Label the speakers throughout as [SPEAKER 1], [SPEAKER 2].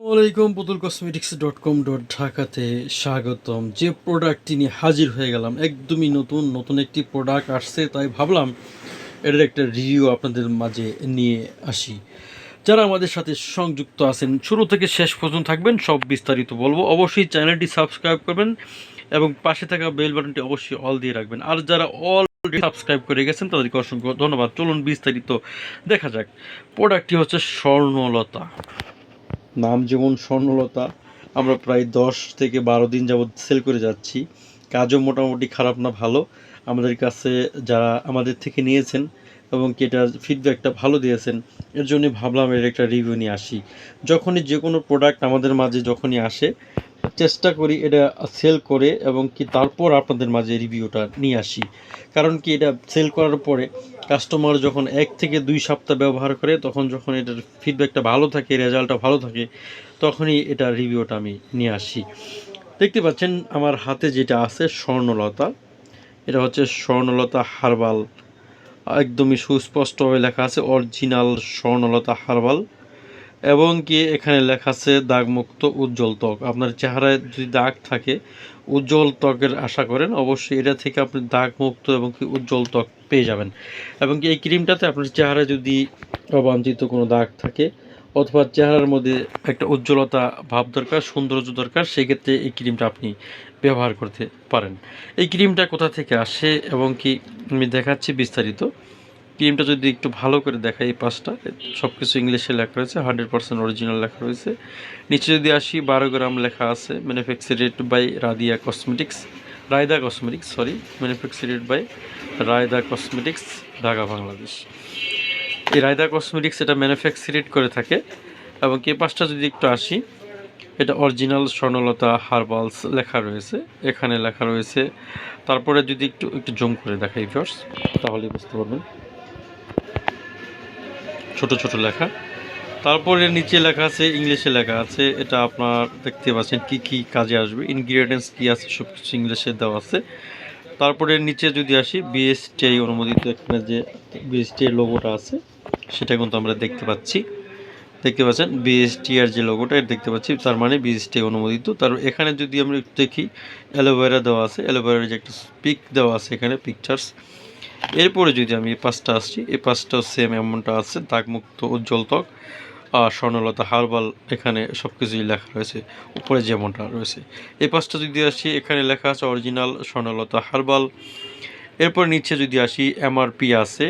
[SPEAKER 1] আসসালামাইকুম পুতুল cosmetics dot com dot ঢাকাতে স্বাগতম। যে প্রোডাক্টটি নিয়ে হাজির হয়ে গেলাম, একদমই নতুন নতুন একটি প্রোডাক্ট আসছে, তাই ভাবলাম এটার একটা রিভিউ আপনাদের মাঝে নিয়ে আসি। যারা আমাদের সাথে সংযুক্ত আছেন, শুরু থেকে শেষ পর্যন্ত থাকবেন, সব বিস্তারিত বলব। অবশ্যই চ্যানেলটি সাবস্ক্রাইব করবেন এবং পাশে থাকা বেল বাটনটি অবশ্যই অল দিয়ে রাখবেন। আর যারা অল সাবস্ক্রাইব করে গেছেন, তাদেরকে অসংখ্য ধন্যবাদ। চলুন বিস্তারিত দেখা যাক। প্রোডাক্টটি হচ্ছে স্বর্ণলতা। নাম যেমন স্বর্ণলতা, আমরা প্রায় দশ থেকে বারো দিন যাবৎ সেল করে যাচ্ছি। কাজও মোটামুটি খারাপ না, ভালো। আমাদের কাছে যারা আমাদের থেকে নিয়েছেন এবং কেটার ফিডব্যাকটা ভালো দিয়েছেন, এর জন্য ভাবলাম এর একটা রিভিউ নিয়ে আসি। যখনই যে কোনো প্রোডাক্ট আমাদের মাঝে যখনই আসে চেষ্টা করি এটা সেল করে এবং কি তারপর আপনাদের মাঝে রিভিউটা নিয়ে আসি। কারণ কি এটা সেল করার পরে কাস্টমার যখন এক থেকে দুই সপ্তাহ ব্যবহার করে, তখন যখন এটার ফিডব্যাকটা ভালো থাকে রেজাল্টটা ভালো থাকে, তখনই এটা রিভিউটা আমি নিয়ে আসি। দেখতে পাচ্ছেন আমার হাতে যেটা আছে স্বর্ণলতা। এটা হচ্ছে স্বর্ণলতা হার্বাল। একদমই সুস্পষ্টভাবে লেখা আছে অরিজিনাল স্বর্ণলতা হার্বাল। এবং কি এখানে লেখা আছে, দাগমুক্ত উজ্জ্বল ত্বক। আপনার চেহারায় যদি দাগ থাকে, উজ্জ্বল ত্বকের আশা করেন, অবশ্যই এটা থেকে আপনি দাগমুক্ত এবং কি উজ্জ্বল ত্বক পেয়ে যাবেন। এবং কি এই ক্রিমটাতে আপনার চেহারায় যদি অবাঞ্ছিত কোনো দাগ থাকে, অথবা চেহারার মধ্যে একটা উজ্জ্বলতা ভাব দরকার, সৌন্দর্য দরকার, সেক্ষেত্রে এই ক্রিমটা আপনি ব্যবহার করতে পারেন। এই ক্রিমটা কোথা থেকে আসে এবং কি আমি দেখাচ্ছি বিস্তারিত। ক্রিমটা যদি একটু ভালো করে দেখাই এই পাঁচটা সব কিছু ইংলিশে লেখা রয়েছে, হান্ড্রেড পার্সেন্ট অরিজিনাল লেখা রয়েছে। নিচে যদি আসি, বারো গ্রাম লেখা আছে, manufactured by Radiya cosmetics, Rayda cosmetics, sorry, manufactured by Rayda cosmetics, Dhaka, Bangladesh. এই রায়দা কসমেটিক্স এটা ম্যানুফ্যাকচারেড করে থাকে, এবং কে পাঁচটা যদি একটু আসি, এটা অরিজিনাল স্বর্ণলতা হার্বালস লেখা রয়েছে, এখানে লেখা রয়েছে। তারপরে যদি একটু একটু জুম করে দেখাই ফার্স তাহলে বুঝতে পারবেন। ছোট ছোট লেখা। তারপরে নিচে লেখা আছে, ইংলিশে লেখা আছে। এটা আপনার দেখতে পাচ্ছেন কি কি কাজে আসবে ইনগ্রিডিয়েন্টস কি আছে সব কিছু ইংলিশে দেওয়া আছে। তারপরে নিচে যদি আসি বিএসটিআই অনুমোদিত এখানে যে বিএসটিআই লোগোটা আছে, সেটা কিন্তু আমরা দেখতে পাচ্ছি। দেখতে পাচ্ছেন বিএসটিআর যে লোগোটা এটা দেখতে পাচ্ছি। তার মানে বিএসটিআই অনুমোদিত। তার এখানে যদি আমরা দেখি অ্যালোভেরা দেওয়া আছে। অ্যালোভেরার যে একটা পিক দেওয়া আছে এখানে পিকচার্স এরপরে যদি আমি এই পাঁচটা আসছি এই পাঁচটাও সেম এমনটা আছে, দাগমুক্ত, উজ্জ্বল ত্বক আর স্বর্ণলতা, হারবাল, এখানে সব কিছুই লেখা রয়েছে, উপরে যেমনটা রয়েছে। এই পাঁচটা যদি আসি, এখানে লেখা আছে অরিজিনাল স্বর্ণলতা, হারবাল। এরপর নিচে যদি আসি এমআরপি আছে,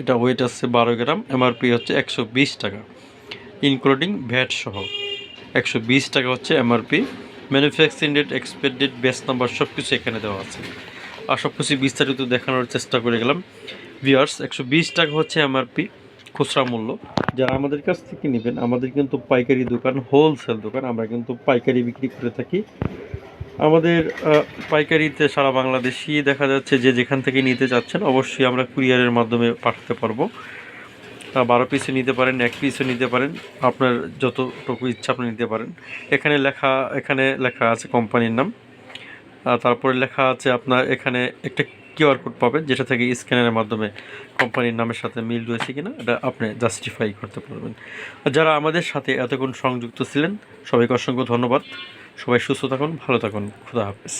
[SPEAKER 1] এটা ওয়েট আছে বারো গ্রাম এমআরপি হচ্ছে একশো বিশ টাকা ইনক্লুডিং ভ্যাট সহ। একশো বিশ টাকা হচ্ছে MRP manufacturing date expire date best number সব কিছু এখানে দেওয়া আছে। আর সব কিছু বিস্তারিত দেখানোর চেষ্টা করে গেলাম। ভিওয়ার্স একশো বিশ টাকা হচ্ছে এমআরপি খুচরা মূল্য। যারা আমাদের কাছ থেকে নেবেন, আমাদের কিন্তু পাইকারি দোকান হোলসেল দোকান, আমরা কিন্তু পাইকারি বিক্রি করে থাকি। আমাদের পাইকারিতে সারা বাংলাদেশই দেখা যাচ্ছে যে যেখান থেকে নিতে চাচ্ছেন, অবশ্যই আমরা কুরিয়ারের মাধ্যমে পাঠাতে পারব। বারো পিসে নিতে পারেন, এক পিসও নিতে পারেন, আপনার যতটুকু ইচ্ছা আপনি নিতে পারেন। এখানে লেখা এখানে লেখা আছে কোম্পানির নাম। তারপরে লেখা আছে আপনার এখানে একটা কিউআর কোড পাবেন, যেটা থেকে স্ক্যানারের মাধ্যমে কোম্পানির নামের সাথে মিল রয়েছে কিনা, এটা আপনি জাস্টিফাই করতে পারবেন। যারা আমাদের সাথে এতক্ষণ সংযুক্ত ছিলেন, সবাইকে অসংখ্য ধন্যবাদ। সবাই সুস্থ থাকুন, ভালো থাকুন, খুদা হাফেজ।